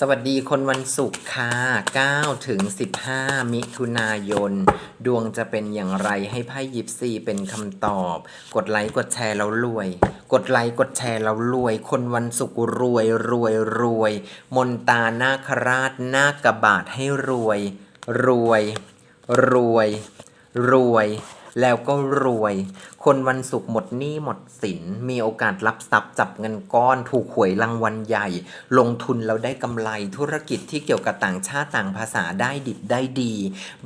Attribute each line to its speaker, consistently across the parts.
Speaker 1: สวัสดีคนวันศุกร์ค่ะ 9 ถึง 15 มิถุนายน ดวงจะเป็นอย่างไรให้ไพ่ยิปซีเป็นคำตอบ กดไลค์กดแชร์แล้วรวย กดไลค์กดแชร์แล้วรวย คนวันศุกร์รวยรวยรวย มนตานาคราชนาคกบาทให้รวย รวย รวย รวย แล้วก็รวย คนวันศุกร์หมดหนี้หมดสิน มีโอกาสรับทรัพย์จับเงินก้อน ถูกหวยรางวัลใหญ่ ลงทุนแล้วได้กำไรธุรกิจที่เกี่ยวกับต่างชาติต่างภาษาได้ดิบได้ดี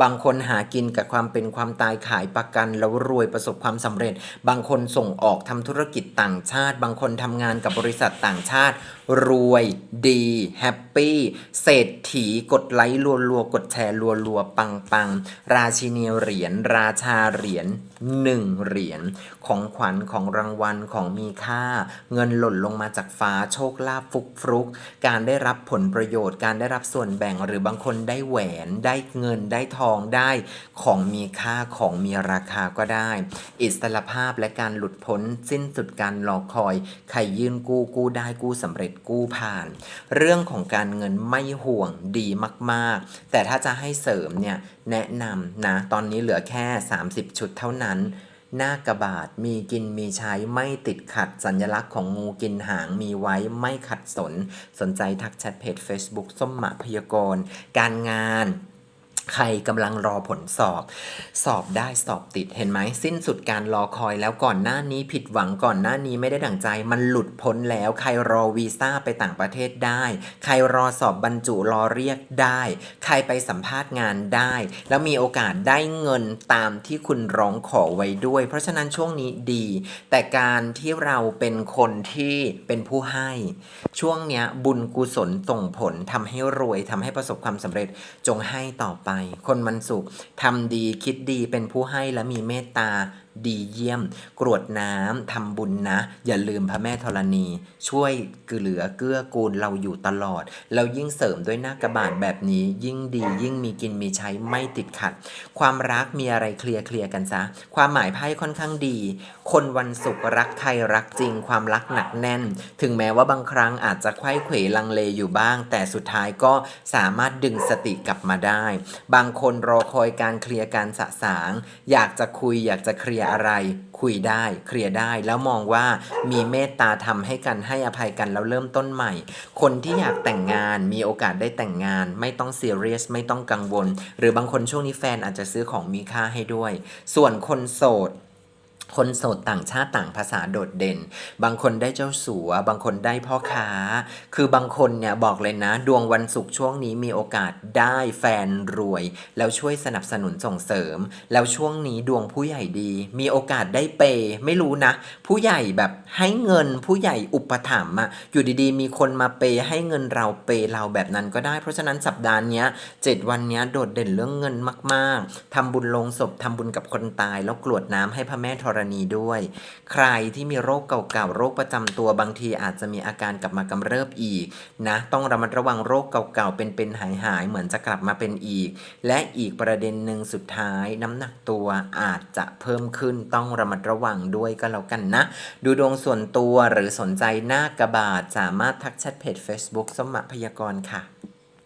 Speaker 1: บางคนหากินกับความเป็นความตายขายประกันแล้วรวยประสบความสำเร็จ บางคนส่งออกทำธุรกิจต่างชาติ บางคนทำงานกับบริษัทต่างชาติ รวยดีแฮปปี้เศรษฐีกดไลค์รัวๆกดแชร์รัวๆปังปังๆราชินีเหรียญราชาเหรียญหนึ่งเหรียญของขวัญของรางวัลของมีค่า เงินหล่นลงมาจากฟ้าโชคลาภฟุกฟรุก การได้รับผลประโยชน์ การได้รับส่วนแบ่งหรือบางคนได้แหวน ได้เงินได้ทองได้ของมีค่าของมีราคาก็ได้ อิสรภาพและการหลุดพ้นสิ้นสุดการรอคอย ใครยื่นกู้กู้ได้กู้สำเร็จกู้ผ่าน เรื่องของการเงินไม่ห่วงดีมาก ๆ แต่ถ้าจะให้เสริมเนี่ยแนะนำนะตอนนี้เหลือแค่ 30 ชุดเท่านั้น หน้ากระบาดมีกินมีใช้ไม่ติดขัดสัญลักษณ์ของงูกินหางมีไว้ไม่ขัดสน สนใจทักแชทเพจ Facebook ส้มหมาพยากร การงาน ใครกำลังรอผลสอบ สอบได้สอบติดเห็นไหมสิ้นสุดการรอคอยแล้วก่อนหน้านี้ผิดหวังก่อนหน้านี้ไม่ได้ดั่งใจ มันหลุดพ้นแล้ว ใครรอวีซ่าไปต่างประเทศได้ ใครรอสอบบรรจุรอเรียกได้ ใครไปสัมภาษณ์งานได้ แล้วมีโอกาสได้เงินตามที่คุณร้องขอไว้ด้วย เพราะฉะนั้นช่วงนี้ดี แต่การที่เราเป็นคนที่เป็นผู้ให้ ช่วงเนี้ยบุญกุศลส่งผลทำให้รวยทำให้ประสบความสำเร็จจงให้ต่อไปคนมันสุขทำดีคิดดีเป็นผู้ให้และมีเมตตา ดีเยี่ยม กรวดน้ำทำบุญนะ อย่าลืมพระแม่ธรณี ช่วยเหลือเกื้อกูลเราอยู่ตลอดแล้วยิ่งเสริมด้วยหน้ากระบาดแบบนี้ ยิ่งดียิ่งมีกินมีใช้ไม่ติดขัด ความรักมีอะไรเคลียร์เคลียร์กันซะ ความหมายไพ่ค่อนข้างดี คนวันศุกร์รักใครรักจริง ความรักหนักแน่น ถึงแม้ว่าบางครั้งอาจจะไขว้เขวลังเลอยู่บ้าง แต่สุดท้ายก็สามารถดึงสติกลับมาได้ บางคนรอคอยการเคลียร์การสะสาง อยากจะคุยอยากจะเคลียร์อะไรคุยได้เคลียร์ได้แล้วมองว่ามีเมตตาทำให้กันให้อภัยกันแล้วเริ่มต้นใหม่ คนที่อยากแต่งงานมีโอกาสได้แต่งงาน ไม่ต้องเซีเรียสไม่ต้องกังวล หรือบางคนช่วงนี้แฟนอาจจะซื้อของมีค่าให้ด้วย ส่วนคนโสด คนโสดต่างชาติต่างภาษาโดดเด่น บางคนได้เจ้าสัว บางคนได้พ่อค้า คือบางคนเนี่ยบอกเลยนะ ดวงวันศุกร์ช่วงนี้มีโอกาสได้แฟนรวย แล้วช่วยสนับสนุนส่งเสริม แล้วช่วงนี้ดวงผู้ใหญ่ดี มีโอกาสได้เปย์ไม่รู้นะ ผู้ใหญ่แบบให้เงินผู้ใหญ่อุปถัมภ์อะอยู่ดีๆ มีคนมาเปย์ให้เงินเราเปย์เราแบบนั้นก็ได้ เพราะฉะนั้นสัปดาห์นี้เจ็ดวันนี้โดดเด่นเรื่องเงินมาก ๆทำบุญลงศพทำบุญกับคนตายแล้วกรวดน้ำให้พระแม่ธรณีด้วย ใครที่มีโรคเก่าๆ โรคประจำตัวบางทีอาจจะมีอาการกลับมากำเริบอีกนะ ต้องระมัดระวังโรคเก่าๆ เป็นๆ หายๆ เหมือนจะกลับมาเป็นอีก และอีกประเด็นหนึ่งสุดท้าย น้ำหนักตัวอาจจะเพิ่มขึ้นต้องระมัดระวังด้วยก็แล้วกันนะ ดูดวงส่วนตัวหรือสนใจหน้ากระบาดสามารถทักแชทเพจ Facebook สมะพยากรณ์ค่ะ